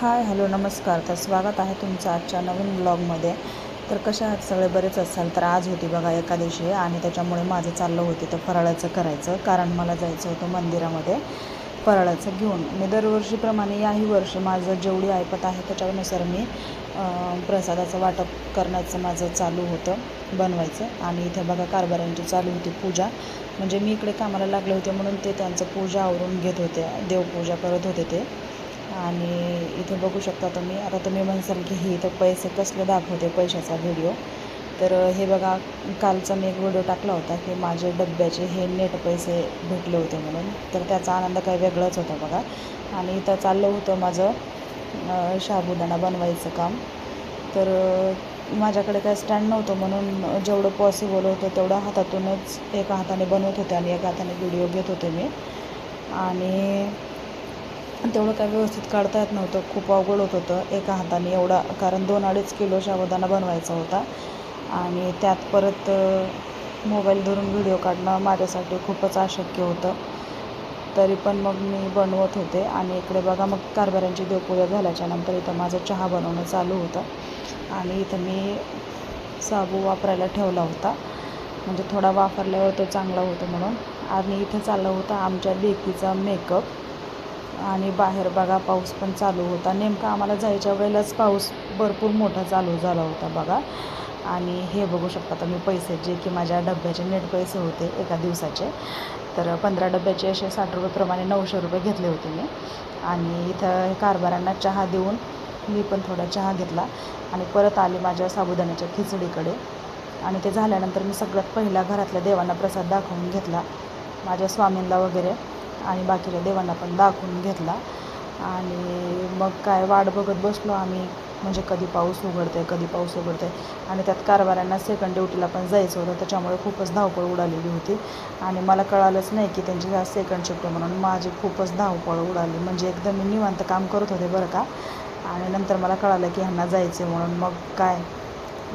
Hi hello नमस्कार. तर स्वागत आहे तुमचं आजच्या नवीन ब्लॉगमध्ये. तर कशा आहात सगळे? बरेच असाल तर आज होती बघा एकादशी आणि त्याच्यामुळे माझं चाललं होतं तर फराळाचं करायचं. कारण मला जायचं होतं मंदिरामध्ये फराळाचं घेऊन. मी दरवर्षीप्रमाणे याही वर्षी माझं जेवढी ऐपत आहे त्याच्यानुसार मी प्रसादाचं वाटप करण्याचं माझं चालू होतं बनवायचं. आणि इथे बघा कारभाऱ्यांची चालू होती पूजा. म्हणजे मी इकडे कामाला लागले होते म्हणून ते त्यांचं पूजा आवरून घेत होते. देवपूजा करत होते ते. आणि इथे बघू शकता तुम्ही. आता तुम्ही म्हणसाल की ही इथं पैसे कसले दाखवते पैशाचा व्हिडिओ तर हे बघा कालचा मी एक व्हिडिओ टाकला होता की माझे डब्याचे हे नेट पैसे भेटले होते म्हणून. तर त्याचा आनंद काही वेगळाच होता बघा. आणि इथं चाललं होतं माझं शाबुदाणा बनवायचं काम. तर माझ्याकडे काय स्टँड नव्हतं म्हणून जेवढं पॉसिबल होतं तेवढं हातातूनच एका हाताने बनवत होते आणि एका हाताने व्हिडिओ घेत होते मी. आणि तेवढं काय व्यवस्थित काढता येत नव्हतं. खूप अवघड होत होतं एका हाताने एवढा कारण दोन अडीच किलो साबुदाणा बनवायचा होता. आणि त्यात परत मोबाईल धरून व्हिडिओ काढणं माझ्यासाठी खूपच अशक्य होतं. तरी पण मग मी बनवत होते. आणि इकडे बघा मग कारभाऱ्यांची देवपूजा झाल्याच्यानंतर इथं माझं चहा बनवणं चालू होतं. आणि इथं मी साबू वापरायला ठेवला होता. म्हणजे थोडा वापरल्यावर तो चांगला होतो म्हणून. आणि इथं चाललं होतं आमच्या लेकीचा मेकअप. आणि बाहेर बघा पाऊस पण चालू होता. नेमका आम्हाला जायच्या वेळेलाच पाऊस भरपूर मोठा चालू झाला होता बघा. आणि हे बघू शकता तुम्ही पैसे जे की माझ्या डब्याचे नेट पैसे होते एका दिवसाचे. तर पंधरा डब्याचे असे साठ रुपयेप्रमाणे नऊशे रुपये घेतले होते मी. आणि इथं कारभारांना चहा देऊन मी पण थोडा चहा घेतला. आणि परत आले माझ्या साबुदाण्याच्या खिचडीकडे. आणि ते झाल्यानंतर मी सगळ्यात पहिला घरातल्या देवांना प्रसाद दाखवून घेतला. माझ्या स्वामींना वगैरे. आणि बाकीच्या देवांना पण दाखवून घेतला. आणि मग काय वाट बघत बसलो आम्ही. म्हणजे कधी पाऊस उघडते कधी पाऊस उघडते आणि त्यात कारभाऱ्यांना सेकंड ड्युटीला पण जायचं होतं. त्याच्यामुळे खूपच धावपळ उडालेली होती. आणि मला कळालंच नाही की त्यांची आज सेकंड शिफ्ट आहे म्हणून माझी खूपच धावपळ उडाली. म्हणजे एकदम मी निवांत काम करत होते बरं का. आणि नंतर मला कळालं की ह्यांना जायचं आहे म्हणून. मग काय?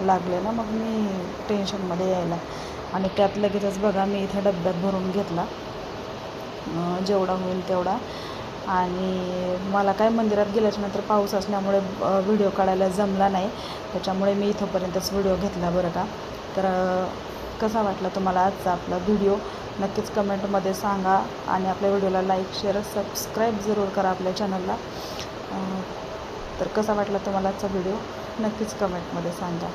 लागले ना मग मी टेन्शनमध्ये यायला. आणि त्यात लगेचच बघा मी इथे डब्यात भरून घेतला. जेवढा होईल तेवढा. आणि मला काय मंदिरात गेल्याच्यानंतर पाऊस असल्यामुळे व्हिडिओ काढायला जमला नाही. त्याच्यामुळे मी इथंपर्यंतच व्हिडिओ घेतला बरं का. तर कसा वाटला तुम्हाला आजचा आपला व्हिडिओ? नक्कीच कमेंटमध्ये सांगा आणि आपल्या व्हिडिओला लाईक शेअर सबस्क्राईब जरूर करा आपल्या चॅनलला. तर कसा वाटला तुम्हाला आजचा व्हिडिओ? नक्कीच कमेंटमध्ये सांगा.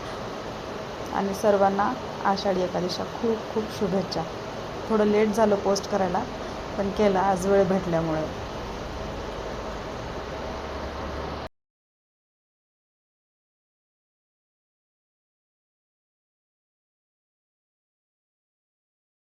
आणि सर्वांना आषाढी एकादशा खूप खूप शुभेच्छा. थोडं लेट झालं पोस्ट करायला पण केला आज वेळ भेटल्यामुळे.